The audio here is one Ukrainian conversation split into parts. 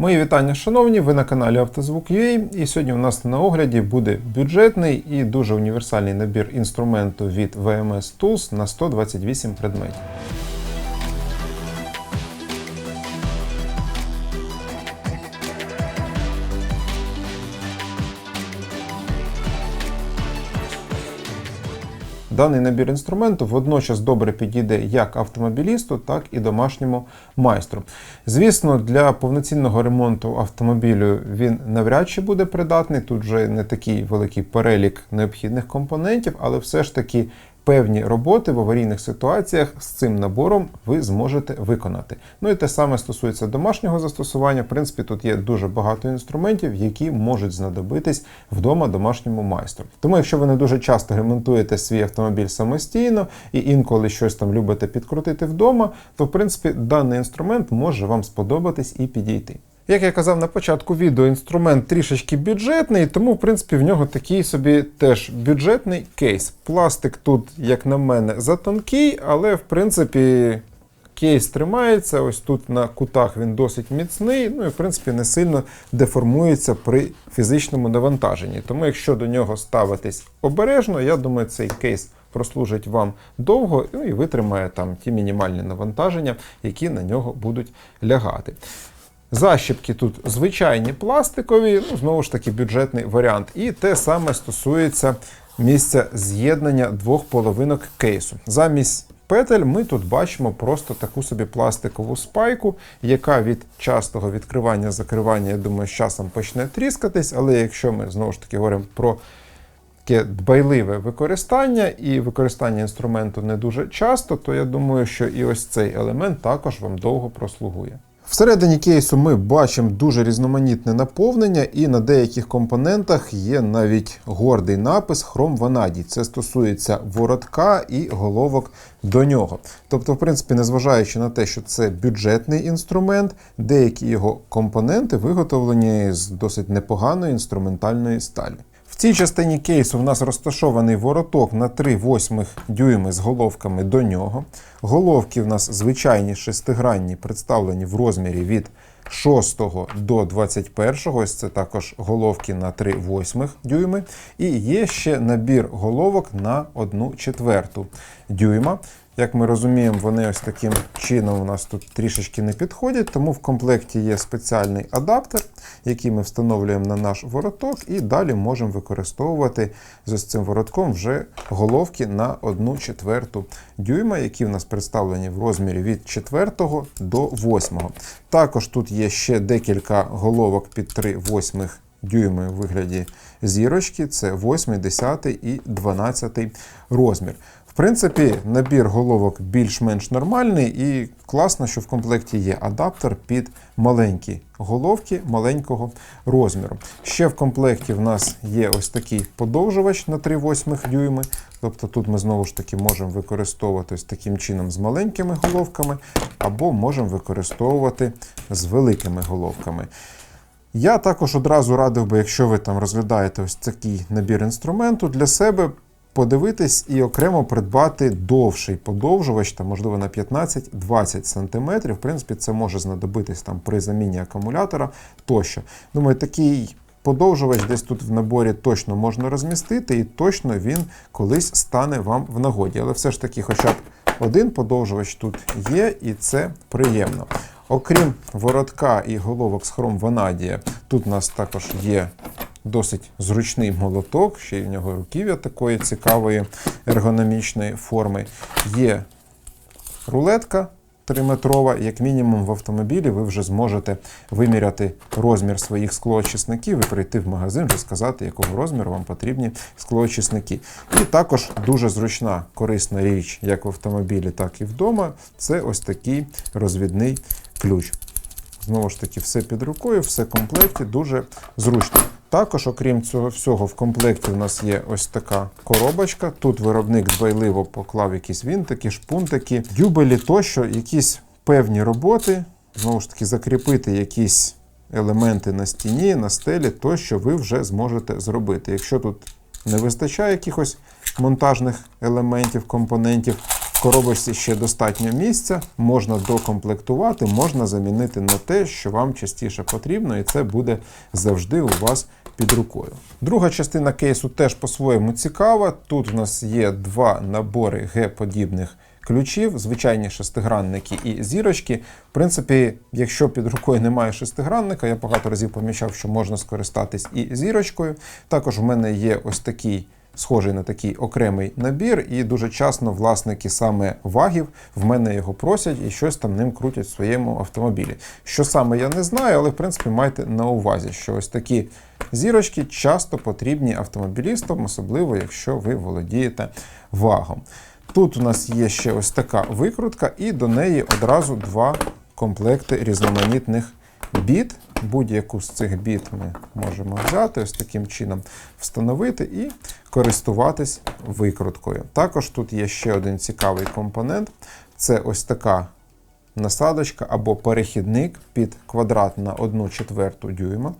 Мої вітання, шановні, ви на каналі Автозвук.ua і сьогодні у нас на огляді буде бюджетний і дуже універсальний набір інструменту від VMS Tools на 128 предметів. Даний набір інструменту водночас добре підійде як автомобілісту, так і домашньому майстру. Звісно, для повноцінного ремонту автомобілю він навряд чи буде придатний. Тут вже не такий великий перелік необхідних компонентів, але все ж таки певні роботи в аварійних ситуаціях з цим набором ви зможете виконати. Ну і те саме стосується домашнього застосування. В принципі, тут є дуже багато інструментів, які можуть знадобитись вдома домашньому майстру. Тому, якщо ви не дуже часто ремонтуєте свій автомобіль самостійно і інколи щось там любите підкрутити вдома, то в принципі даний інструмент може вам сподобатись і підійти. Як я казав на початку відео, інструмент трішечки бюджетний, тому, в принципі, в нього такий собі теж бюджетний кейс. Пластик тут, як на мене, затонкий, але в принципі. Кейс тримається, ось тут на кутах він досить міцний, ну і в принципі не сильно деформується при фізичному навантаженні. Тому, якщо до нього ставитись обережно, я думаю, цей кейс прослужить вам довго ну, і витримає там ті мінімальні навантаження, які на нього будуть лягати. Защіпки тут звичайні пластикові, ну знову ж таки бюджетний варіант. І те саме стосується місця з'єднання двох половинок кейсу. Замість петель ми тут бачимо просто таку собі пластикову спайку, яка від частого відкривання-закривання, я думаю, з часом почне тріскатись, але якщо ми знову ж таки говоримо про таке дбайливе використання і використання інструменту не дуже часто, то я думаю, що і ось цей елемент також вам довго прослугує. Всередині кейсу ми бачимо дуже різноманітне наповнення, і на деяких компонентах є навіть гордий напис Chrome Vanadій. Це стосується воротка і головок до нього. Тобто, в принципі, незважаючи на те, що це бюджетний інструмент, деякі його компоненти виготовлені з досить непоганої інструментальної сталі. Цій частині кейсу в нас розташований вороток на 3 восьмих дюйми з головками до нього. Головки в нас звичайні шестигранні, представлені в розмірі від 6 до 21. Ось це також головки на 3 восьмих дюйми. І є ще набір головок на 1 четверту дюйма. Як ми розуміємо, вони ось таким чином у нас тут трішечки не підходять, тому в комплекті є спеціальний адаптер, який ми встановлюємо на наш вороток, і далі можемо використовувати з цим воротком вже головки на 1 четверту дюйма, які в нас представлені в розмірі від 4 до 8. Також тут є ще декілька головок під 3 восьмих дюйми у вигляді зірочки, це 8, 10 і 12 розмір. В принципі, набір головок більш-менш нормальний, і класно, що в комплекті є адаптер під маленькі головки маленького розміру. Ще в комплекті в нас є ось такий подовжувач на 3,8 дюйми. Тобто тут ми знову ж таки можемо використовувати ось таким чином з маленькими головками, або можемо використовувати з великими головками. Я також одразу радив би, якщо ви там розглядаєте ось такий набір інструменту для себе подивитись і окремо придбати довший подовжувач, там, можливо, на 15-20 см. В принципі, це може знадобитись там при заміні акумулятора тощо. Думаю, такий. Подовжувач десь тут в наборі точно можна розмістити, і точно він колись стане вам в нагоді. Але все ж таки, хоча б один подовжувач тут є, і це приємно. Окрім воротка і головок з хром ванадія, тут у нас також є досить зручний молоток, ще й в нього руків'я такої цікавої ергономічної форми. Є рулетка 3-метрова, як мінімум в автомобілі ви вже зможете виміряти розмір своїх склоочисників і прийти в магазин і сказати, якого розміру вам потрібні склоочисники. І також дуже зручна корисна річ, як в автомобілі, так і вдома. Це ось такий розвідний ключ. Знову ж таки, все під рукою, все комплекті, дуже зручно. Також, окрім цього всього, в комплекті у нас є ось така коробочка. Тут виробник дбайливо поклав якісь вінтики, шпунтики, дюбелі тощо, якісь певні роботи. Знову ж таки, закріпити якісь елементи на стіні, на стелі, тощо ви вже зможете зробити. Якщо тут не вистачає якихось монтажних елементів, компонентів, В коробочці ще достатньо місця, можна докомплектувати, можна замінити на те, що вам частіше потрібно, і це буде завжди у вас під рукою. Друга частина кейсу теж по-своєму цікава. Тут у нас є два набори Г-подібних ключів, звичайні шестигранники і зірочки. В принципі, якщо під рукою немає шестигранника, я багато разів помічав, що можна скористатись і зірочкою. Також в мене є ось такий. Схожий на такий окремий набір, і дуже часто власники саме вагів в мене його просять і щось там ним крутять в своєму автомобілі. Що саме я не знаю, але в принципі майте на увазі, що ось такі зірочки часто потрібні автомобілістам, особливо якщо ви володієте вагом. Тут у нас є ще ось така викрутка, і до неї одразу два комплекти різноманітних біт. Будь-яку з цих біт ми можемо взяти, ось таким чином встановити і користуватись викруткою. Також тут є ще один цікавий компонент це ось така насадочка або перехідник під квадрат на 1 четверту дюйма.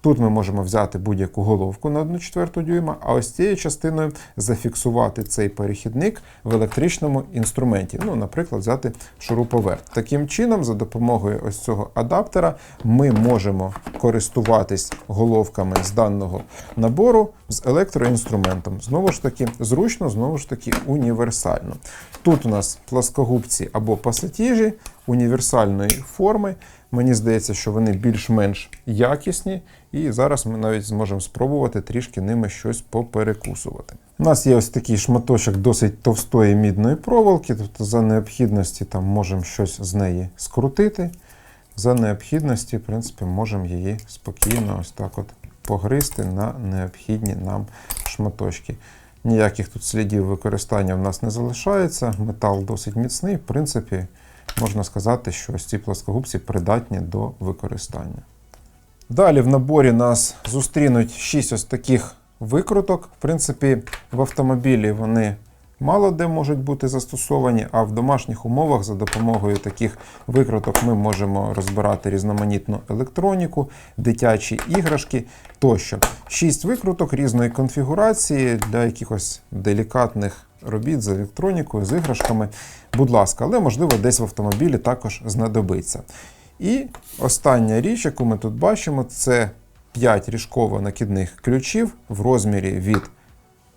Тут ми можемо взяти будь-яку головку на 1 четверту дюйма, а ось цією частиною зафіксувати цей перехідник в електричному інструменті. Ну, наприклад, взяти шуруповерт. Таким чином, за допомогою ось цього адаптера, ми можемо користуватись головками з даного набору з електроінструментом. Знову ж таки, зручно, знову ж таки, універсально. Тут у нас пласкогубці або пасатіжі універсальної форми. Мені здається, що вони більш-менш якісні, і зараз ми навіть зможемо спробувати трішки ними щось поперекусувати. У нас є ось такий шматочок досить товстої мідної проволоки, тобто за необхідності там можемо щось з неї скрутити. За необхідності, в принципі, можемо її спокійно ось так от погризти на необхідні нам шматочки. Ніяких тут слідів використання в нас не залишається. Метал досить міцний. В принципі, можна сказати, що ось ці плоскогубці придатні до використання. Далі в наборі нас зустрінуть 6 ось таких викруток. В принципі, в автомобілі вони мало де можуть бути застосовані, а в домашніх умовах за допомогою таких викруток ми можемо розбирати різноманітну електроніку, дитячі іграшки тощо. 6 викруток різної конфігурації для якихось делікатних робіт з електронікою, з іграшками. Будь ласка, але можливо десь в автомобілі також знадобиться. І остання річ, яку ми тут бачимо, це 5 ріжково накидних ключів в розмірі від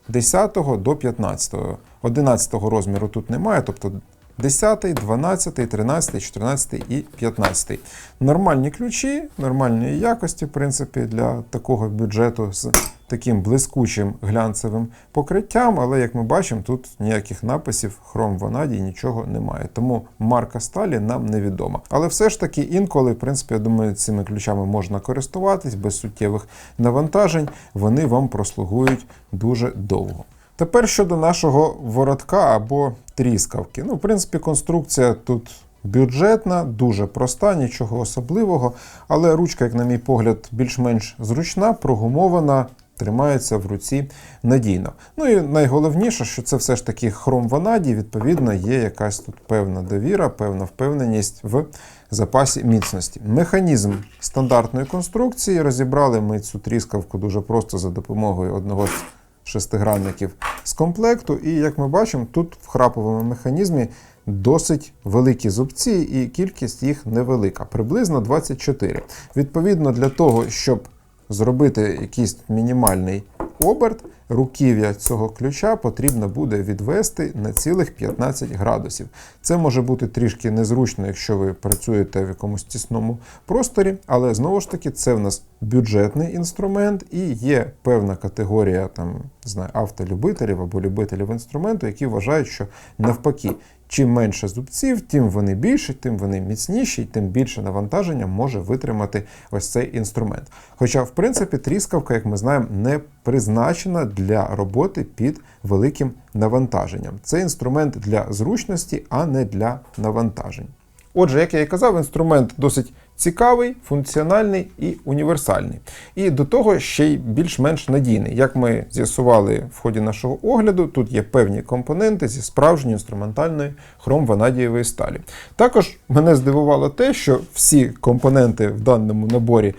10 до 15. 11 розміру тут немає, тобто 10, 12, 13, 14 і 15. Нормальні ключі, нормальної якості, в принципі, для такого бюджету з таким блискучим глянцевим покриттям, але як ми бачимо, тут ніяких написів хром ванадій нічого немає. Тому марка сталі нам невідома. Але все ж таки інколи, в принципі, я думаю, цими ключами можна користуватись без суттєвих навантажень. Вони вам прослугують дуже довго. Тепер щодо нашого воротка або тріскавки. Ну, в принципі, конструкція тут бюджетна, дуже проста, нічого особливого, але ручка, як на мій погляд, більш-менш зручна, прогумована. Тримається в руці надійно. Ну і найголовніше, що це все ж таки хром ванадій, відповідно, є якась тут певна довіра, певна впевненість в запасі міцності. Механізм стандартної конструкції розібрали ми цю тріскавку дуже просто за допомогою одного з шестигранників з комплекту. І як ми бачимо, тут в храповому механізмі досить великі зубці, і кількість їх невелика, приблизно 24. Відповідно, для того, щоб зробити якийсь мінімальний оберт, руків'я цього ключа потрібно буде відвести на цілих 15 градусів. Це може бути трішки незручно, якщо ви працюєте в якомусь тісному просторі, але знову ж таки це в нас бюджетний інструмент і є певна категорія там, знаю, автолюбителів або любителів інструменту, які вважають, що навпаки. Чим менше зубців, тим вони більші, тим вони міцніші, тим більше навантаження може витримати ось цей інструмент. Хоча, в принципі, тріскавка, як ми знаємо, не призначена для роботи під великим навантаженням. Це інструмент для зручності, а не для навантажень. Отже, як я і казав, інструмент досить цікавий, функціональний і універсальний. І до того ще й більш-менш надійний. Як ми з'ясували в ході нашого огляду, тут є певні компоненти зі справжньої інструментальної хром-ванадієвої сталі. Також мене здивувало те, що всі компоненти в даному наборі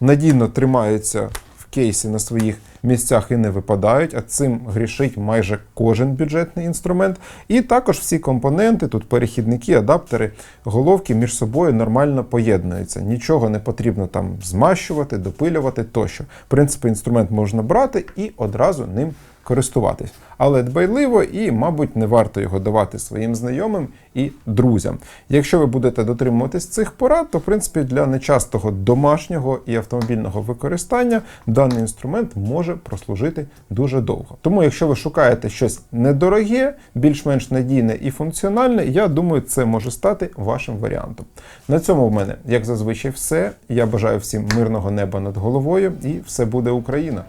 надійно тримаються в кейсі на своїх місцях і не випадають, а цим грішить майже кожен бюджетний інструмент. І також всі компоненти, тут перехідники, адаптери, головки між собою нормально поєднуються. Нічого не потрібно там змащувати, допилювати тощо. В принципі, інструмент можна брати і одразу ним користуватись. Але дбайливо і, мабуть, не варто його давати своїм знайомим і друзям. Якщо ви будете дотримуватись цих порад, то в принципі для нечастого домашнього і автомобільного використання даний інструмент може прослужити дуже довго. Тому, якщо ви шукаєте щось недороге, більш-менш надійне і функціональне, я думаю, це може стати вашим варіантом. На цьому в мене, як зазвичай, все. Я бажаю всім мирного неба над головою, і все буде Україна.